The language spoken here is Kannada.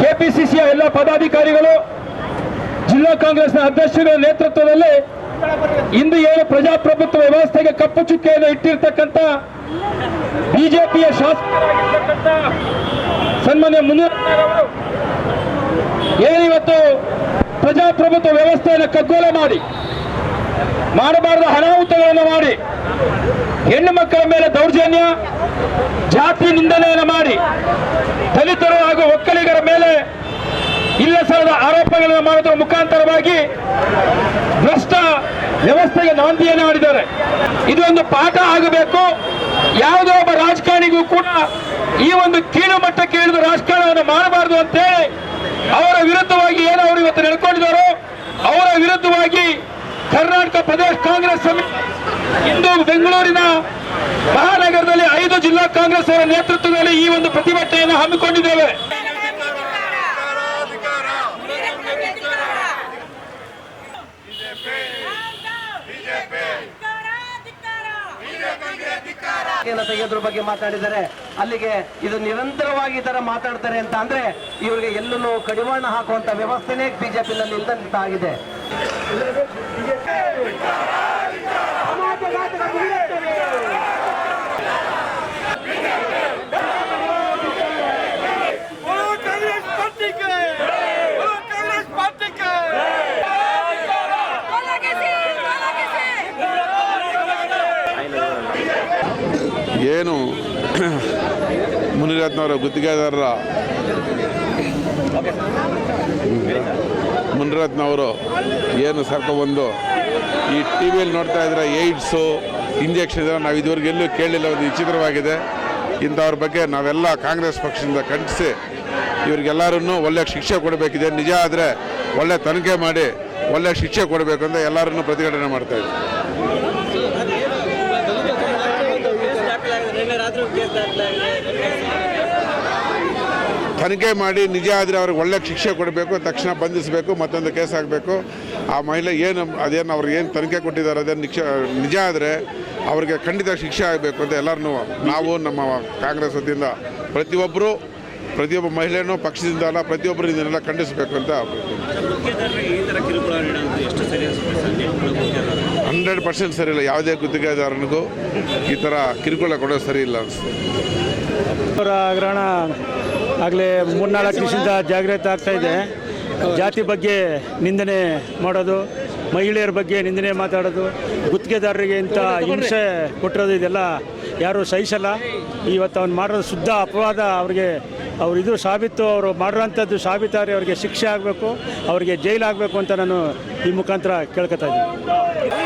ಕೆಪಿಸಿಸಿಯ ಎಲ್ಲ ಪದಾಧಿಕಾರಿಗಳು, ಜಿಲ್ಲಾ ಕಾಂಗ್ರೆಸ್ನ ಅಧ್ಯಕ್ಷರ ನೇತೃತ್ವದಲ್ಲಿ ಇಂದು ಏನು ಪ್ರಜಾಪ್ರಭುತ್ವ ವ್ಯವಸ್ಥೆಗೆ ಕಪ್ಪು ಚುಕ್ಕೆಯನ್ನು ಇಟ್ಟಿರ್ತಕ್ಕಂಥ ಬಿಜೆಪಿಯ ಶಾಸಕರಾಗಿರ್ತಕ್ಕಂಥ ಸನ್ಮಾನ್ಯ ಮುನಿಯಪ್ಪನವರು ಏನಿವತ್ತು ಪ್ರಜಾಪ್ರಭುತ್ವ ವ್ಯವಸ್ಥೆಯನ್ನು ಕಗ್ಗೋಲ ಮಾಡಿ, ಮಾಡಬಾರದ ಅನಾಹುತಗಳನ್ನು ಮಾಡಿ, ಹೆಣ್ಣು ಮಕ್ಕಳ ಮೇಲೆ ದೌರ್ಜನ್ಯ, ಜಾತಿ ನಿಂದನೆಯನ್ನು ಮಾಡಿ, ದಲಿತರು ಹಾಗೂ ಒಕ್ಕಲಿಗರ ಮೇಲೆ ಇಲ್ಲ ಸಲ್ಲದ ಆರೋಪಗಳನ್ನು ಮಾಡೋದ್ರ ಮುಖಾಂತರವಾಗಿ ಭ್ರಷ್ಟ ವ್ಯವಸ್ಥೆಗೆ ನಾಂದಿಯನ್ನು ಮಾಡಿದ್ದಾರೆ. ಇದೊಂದು ಪಾಠ ಆಗಬೇಕು. ಯಾವುದೋ ಒಬ್ಬ ರಾಜಕಾರಣಿಗೂ ಕೂಡ ಈ ಒಂದು ಕೀಳು ಮಟ್ಟಕ್ಕೆ ಇಳಿದು ರಾಜಕಾರಣವನ್ನು ಮಾಡಬಾರದು ಅಂತೇಳಿ ಅವರ ವಿರುದ್ಧವಾಗಿ ಏನು ಅವರು ಇವತ್ತು ನಡ್ಕೊಂಡಿದ್ದಾರೋ, ಅವರ ವಿರುದ್ಧವಾಗಿ ಕರ್ನಾಟಕ ಪ್ರದೇಶ ಕಾಂಗ್ರೆಸ್ ಸಮಿತಿ ಇಂದು ಬೆಂಗಳೂರಿನ ಮಹಾನಗರದಲ್ಲಿ ಐದು ಜಿಲ್ಲಾ ಕಾಂಗ್ರೆಸ್ ಅವರ ನೇತೃತ್ವದಲ್ಲಿ ಈ ಒಂದು ಪ್ರತಿಭಟನೆಯನ್ನು ಹಮ್ಮಿಕೊಂಡಿದ್ದೇವೆ. ತೆಗೆಯೋದ್ರ ಬಗ್ಗೆ ಮಾತಾಡಿದ್ದಾರೆ ಅಲ್ಲಿಗೆ ಇದು ನಿರಂತರವಾಗಿ ಈ ತರ ಮಾತಾಡ್ತಾರೆ ಅಂತ ಅಂದ್ರೆ ಇವರಿಗೆ ಎಲ್ಲೂ ಕಡಿವಾಣ ಹಾಕುವಂತ ವ್ಯವಸ್ಥೆನೇ ಬಿಜೆಪಿನಲ್ಲಿ ಇಲ್ದಂತ ಏನು ಮುನಿರತ್ನವರ ಗುತ್ತಿಗೆದಾರರ ಮುನಿರತ್ನವರು ಏನು ಸರ್ಕೊಬಂದು ಈ ಟಿ ವಿಯಲ್ಲಿ ನೋಡ್ತಾ ಇದ್ರೆ ಏಡ್ಸು ಇಂಜೆಕ್ಷನ್ ಇದೆ ನಾವು ಇದುವರೆಗೆ ಎಲ್ಲೂ ಕೇಳಿಲ್ಲ ಒಂದು ವಿಚಿತ್ರವಾಗಿದೆ. ಇಂಥವ್ರ ಬಗ್ಗೆ ನಾವೆಲ್ಲ ಕಾಂಗ್ರೆಸ್ ಪಕ್ಷದಿಂದ ಖಂಡಿಸಿ ಇವ್ರಿಗೆಲ್ಲರನ್ನೂ ಒಳ್ಳೆ ಶಿಕ್ಷೆ ಕೊಡಬೇಕಿದೆ. ನಿಜ ಆದರೆ ಒಳ್ಳೆ ತನಿಖೆ ಮಾಡಿ ಒಳ್ಳೆ ಶಿಕ್ಷೆ ಕೊಡಬೇಕು ಅಂತ ಎಲ್ಲರನ್ನೂ ಪ್ರತಿಭಟನೆ ಮಾಡ್ತಾ ತನಿಖೆ ಮಾಡಿ ನಿಜ ಆದರೆ ಅವ್ರಿಗೆ ಒಳ್ಳೆ ಶಿಕ್ಷೆ ಕೊಡಬೇಕು, ತಕ್ಷಣ ಬಂಧಿಸಬೇಕು, ಮತ್ತೊಂದು ಕೇಸ್ ಆಗಬೇಕು ಆ ಮಹಿಳೆ ಏನು, ಅದೇನು ಅವ್ರಿಗೆ ಏನು ತನಿಖೆ ಕೊಟ್ಟಿದ್ದಾರೆ, ಅದೇನು ನಿಕ್ಷ, ನಿಜ ಆದರೆ ಅವ್ರಿಗೆ ಖಂಡಿತ ಶಿಕ್ಷೆ ಆಗಬೇಕು ಅಂತ ಎಲ್ಲರನ್ನೂ ನಾವು ನಮ್ಮ ಕಾಂಗ್ರೆಸ್ ವತಿಯಿಂದ ಪ್ರತಿಯೊಬ್ಬರು ಪ್ರತಿಯೊಬ್ಬ ಮಹಿಳೆಯೂ ಪಕ್ಷದಿಂದ ಅಲ್ಲ ಪ್ರತಿಯೊಬ್ಬರು ಇದನ್ನೆಲ್ಲ ಖಂಡಿಸಬೇಕು ಅಂತ ಹಂಡ್ರೆಡ್ ಪರ್ಸೆಂಟ್ ಸರಿ ಇಲ್ಲ, ಯಾವುದೇ ಗುತ್ತಿಗೆದಾರನಿಗೂ ಈ ಥರ ಕಿರುಕುಳ ಕೊಡೋದು ಸರಿ ಇಲ್ಲ ಅನಿಸ್ತು ಅವರ ಹಗರಣ ಆಗಲೇ ಮೂರ್ನಾಲ್ಕು ದಿವಸದಿಂದ ಜಾಗ್ರತೆ ಆಗ್ತಾ ಇದೆ. ಜಾತಿ ಬಗ್ಗೆ ನಿಂದನೆ ಮಾಡೋದು, ಮಹಿಳೆಯರ ಬಗ್ಗೆ ನಿಂದನೆ ಮಾತಾಡೋದು, ಗುತ್ತಿಗೆದಾರರಿಗೆ ಇಂಥ ಹಿಂಸೆ ಕೊಟ್ಟಿರೋದು ಇದೆಲ್ಲ ಯಾರು ಸಹಿಸಲ್ಲ. ಇವತ್ತು ಅವ್ನು ಮಾಡೋದು ಶುದ್ಧ ಅಪವಾದ ಅವ್ರಿಗೆ, ಅವ್ರು ಇದು ಸಾಬೀತು, ಅವರು ಮಾಡಿರೋಂಥದ್ದು ಸಾಬೀತಾರಿ ಅವರಿಗೆ ಶಿಕ್ಷೆ ಆಗಬೇಕು, ಅವರಿಗೆ ಜೈಲಾಗಬೇಕು ಅಂತ ನಾನು ಈ ಮುಖಾಂತರ ಕೇಳ್ಕೊತಾ ಇದ್ದೀನಿ.